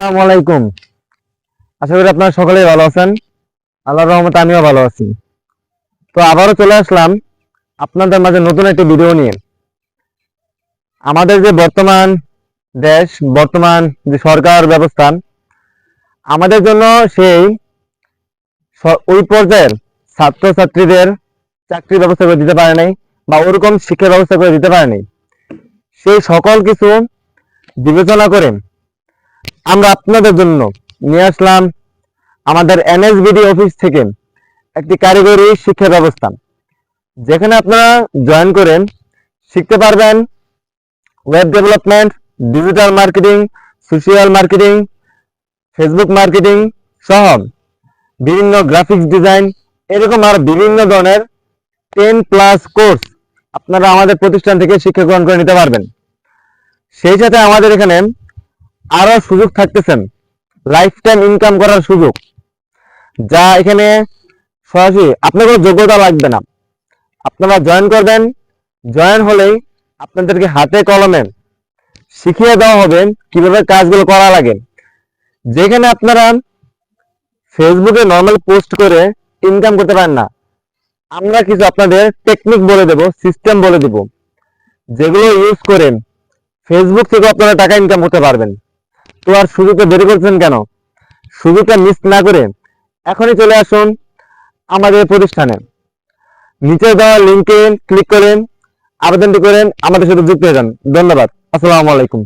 আসসালামু আলাইকুম। আশা করি আপনারা সকলেই ভালো আছেন। আল্লাহর রহমতে আমিও ভালো আছি। তো আবারও চলে আসলাম আপনাদের মাঝে নতুন একটি ভিডিও নিয়ে। আমাদের যে বর্তমান দেশ, বর্তমান যে সরকার ব্যবস্থা আমাদের জন্য সেই ওই পর্যায়ের ছাত্রছাত্রীদের চাকরির ব্যবস্থা করে দিতে পারে নাই বা ওরকম শিক্ষা ব্যবস্থা করে দিতে পারে নাই। সেই সকল কিছু বিবেচনা করে আমরা আপনাদের জন্য নিয়ে আসলাম আমাদের এনএসবিডি অফিস থেকে একটি কারিগরি শিক্ষা ব্যবস্থা। যেখানে আপনারা জয়েন করেন, শিখতে পারবেন web development, digital marketing, social marketing, Facebook marketing সহ বিভিন্ন গ্রাফিক্স ডিজাইন, এরকম আর বিভিন্ন ধরনের টেন প্লাস কোর্স আপনারা আমাদের প্রতিষ্ঠান থেকে শিক্ষা গ্রহণ করে নিতে পারবেন। সেই সাথে আমাদের এখানে আরও সুযোগ থাকতেছেন। লাইফ টাইম ইনকাম করার সুযোগ। যা এখানে সরাসরি আপনার কোনো যোগ্যতা লাগবে না। আপনারা জয়েন করবেন। জয়েন হলেই আপনাদেরকে হাতে কলমে শিখিয়ে দেওয়া হবে কীভাবে কাজগুলো করা লাগে। যেখানে আপনারা ফেসবুকে নর্মাল পোস্ট করে ইনকাম করতে পারেন না। আমরা কিছু আপনাদের টেকনিক বলে দেব সিস্টেম বলে দেব। যেগুলো ইউজ করে ফেসবুক থেকে আপনারা টাকা ইনকাম করতে পারবেন। তো আর সুযোগটা দেরি করছেন কেন? সুযোগটা মিস না করে এখনই চলে আসুন আমাদের প্রতিষ্ঠানে। নিচে দেওয়া লিঙ্কে ক্লিক করেন, আবেদনটি করেন, আমাদের সাথে যুক্ত হয়ে যান। ধন্যবাদ। আসসালামু আলাইকুম।